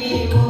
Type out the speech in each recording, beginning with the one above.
你不。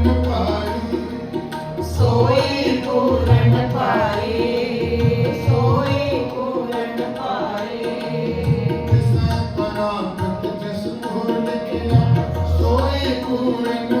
ਜਿਸ ਮੋਹ ਲਿਖਿਆ ਸੋਏ ਕੂਣ